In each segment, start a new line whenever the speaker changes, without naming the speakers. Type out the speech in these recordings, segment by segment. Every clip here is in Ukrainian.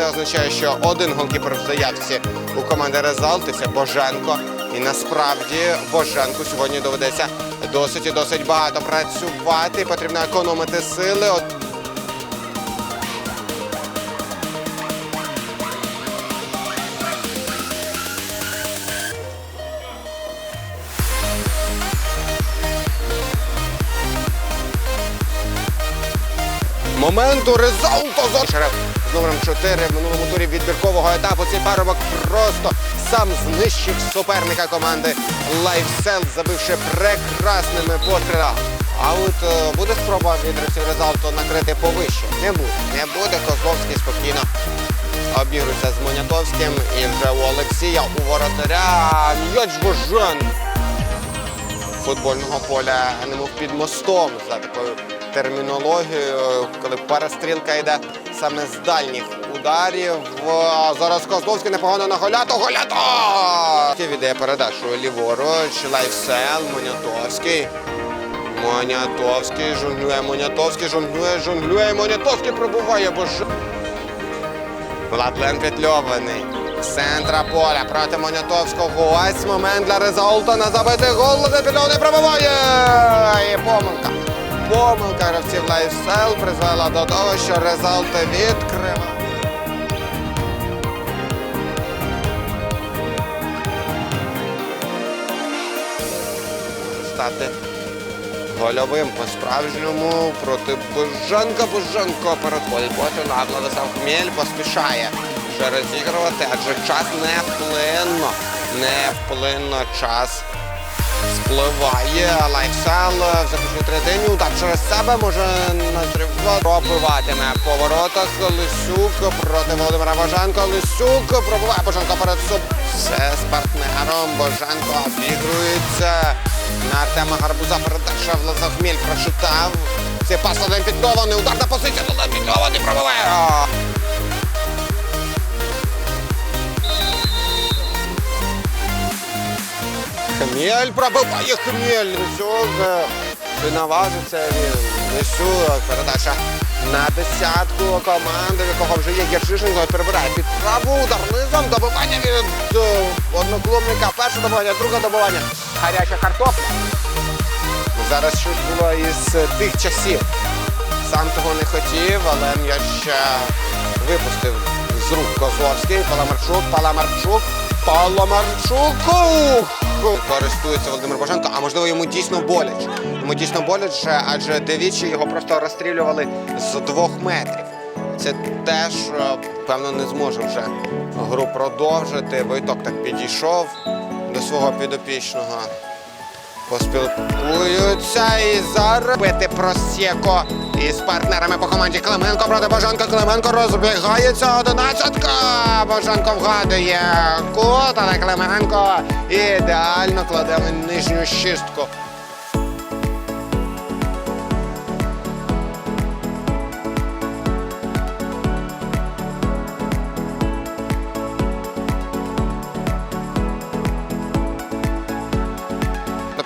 Це означає, що один голкіпер в заявці у команди Резалти це Боженко. І насправді Боженку сьогодні доведеться досить і досить багато працювати. Потрібно економити сили. Моменту результу Зошерев номером 4 в минулому турі відбіркового етапу. Цей парубок просто сам знищив суперника команди Лайфсел, забивши прекрасними пострілами. А от е, буде спроба від гравців накрити повище. Не буде. Не буде. Козловський спокійно обігрується з Монятовським. І вже у Олексія у воротаря м'яч Божан футбольного поля немов під мостом за такою термінологією, коли перестрілка йде саме з дальніх ударів. Зараз Козловський непогано на Голято. Голято! Віддає передачу ліворуч, Лайфсел, Монятовський. Монятовський жонглює, Монятовський жонглює, жонглює, Монятовський пробуває, боже. Владлен Петльований. З центра поля проти Монятовського. Ось момент для результату на забитий гол. Петльований пробиває. І помилка. Помилка гравців Лайфсел призвела до того, що результат відкрив. Стати гольовим по-справжньому проти Божанка. Божанко переходить потім, Владислав Хмель поспішає вже розігрувати, адже час не вплинно. Не вплинно час спливає. Лайфсел в заключній третині. Удар через себе може назрівати. Пробиватиме в поворотах. Лисюк проти Володимира Боженко. Лисюк пробиває Боженко перед собою. Все з партнером. Боженко обігрується. На Артема Гарбуза передача Власов Хміль прочитав. Цей пас один піддований. Ударна позиція. Один піддований пробиває. Хмель пробиває Хмель. Лисюк. е, Чи наважиться він? Лисюк. Передача на десятку команди, в якого вже є Гершишенко. Перебирає під праву удар низом. Добивання від е, одноклубника. Перше добивання, друге добивання. Гаряча картопля. Зараз щось було із тих часів. Сам того не хотів, але м'яч е, випустив з рук Козловський. Паламарчук, Паламарчук, Паламарчук. Ух! Користується Володимир Боженко, а можливо йому дійсно боляче. Йому дійсно боляче, адже девічі його просто розстрілювали з двох метрів. Це теж, е, певно, не зможе вже гру продовжити. Войток так підійшов до свого підопічного. Поспілкуються і зараз бити просєко із партнерами по команді Клименко проти Боженка. Клименко розбігається одинадцятка. Боженко вгадує кут, але Клименко ідеально кладе в нижню шістку.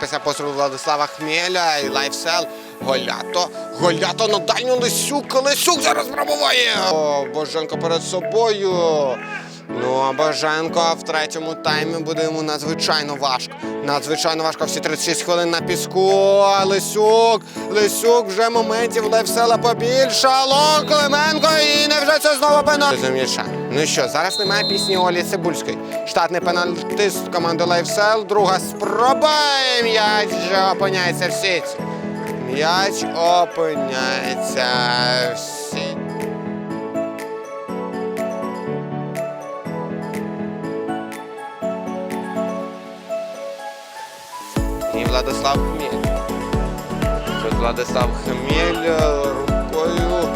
Після пострілу Владислава Хмеля і лайфсел. Голято. Голято на дальню Лисюк. Лисюк зараз пробуває. О, Боженко перед собою. Ну, а Боженко в третьому таймі буде йому надзвичайно важко. Надзвичайно важко. Всі 36 хвилин на піску. Лисюк. Лисюк вже моментів Левсела побільшало. Клименко і невже це знову пенальті? З. Ну що, зараз немає пісні Олі Цибульської. Штатний пенальтист команди Лайфсел. Друга спроба. М'яч опиняється в сіті. М'яч опиняється в сіті. І Владислав Хмель. Тут Владислав Хмель е, рукою.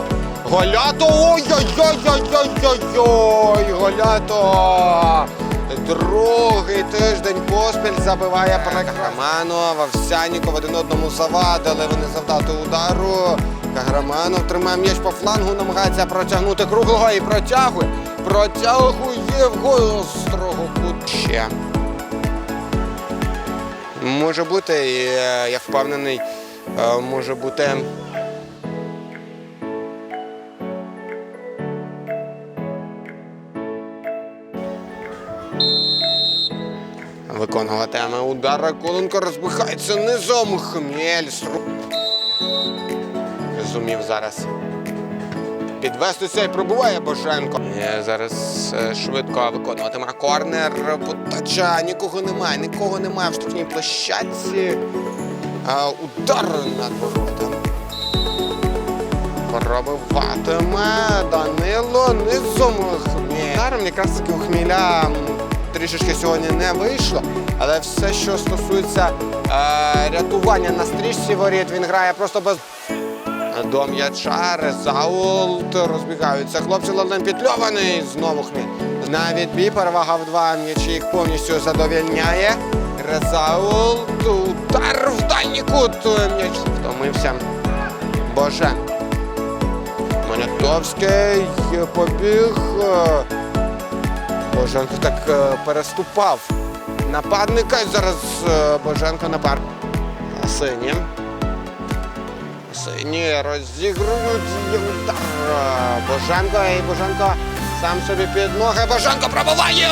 Голято! Ой-ой-ой-ой-ой-ой! Голято! Другий тиждень поспіль забиває Каграманов, Овсяніков один одному завадили, вони завдати удару. Каграманов тримає м'яч по флангу, намагається протягнути круглого і протягує. Протягує в гострого кут. Ще. Може бути, е, я впевнений, е, може бути. Виконуватиме удар. Коленко розбихається низом. Хмель. Сру... Зумів зараз підвести цей пробуває Боженко. І зараз е, швидко виконуватиме корнер. Потача. Нікого немає, нікого немає в штрафній площадці. А, удар над воротами. Пробиватиме Данило низом Хміль. Даром якраз таки у Хміля трішечки сьогодні не вийшло, але все, що стосується е, рятування на стрічці воріт, він грає просто без до м'яча. Резаулт розбігаються. Хлопці Лален підльований. Знову хміль. На відбій перевага в два м'ячі їх повністю задовільняє. Резаулт. Удар в дальній кут. М'яч втомився. Боженко. Монятовський побіг. Боженко так е, переступав нападника. Зараз е, Боженко напад. Сині. Сині розігрують удар. Боженко і Боженко сам собі під ноги. Боженко пробиває.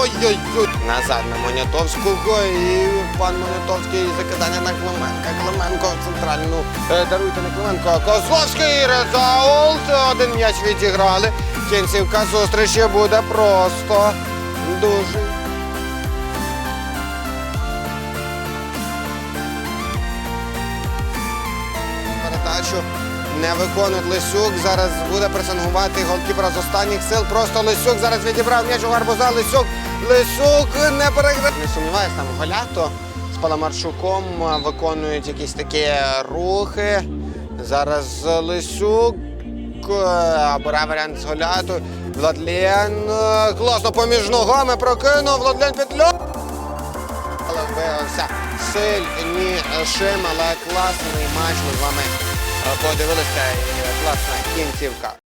Ой-ой-ой. Назад на Монятовського. І пан Монятовський закидання на Клименка. Клименко центральну. Е, Даруйте не Клименко. Козловський. Резаулт. Один м'яч відіграли. Кінцівка зустрічі буде просто дуже. передачу не виконує Лисюк. Зараз буде пресингувати голкіпера з останніх сил. Просто Лисюк зараз відібрав м'яч у гарбуза. Лисюк. Лисюк не переграв. Не сумніваюсь, там Голято з Паламарчуком виконують якісь такі рухи. Зараз Лисюк. Е, варіант з Голяту. Владлен е, класно поміж ногами прокинув. Владлен підльо. Але виявився сильнішим, але класний матч. Ми з вами е, подивилися і класна кінцівка.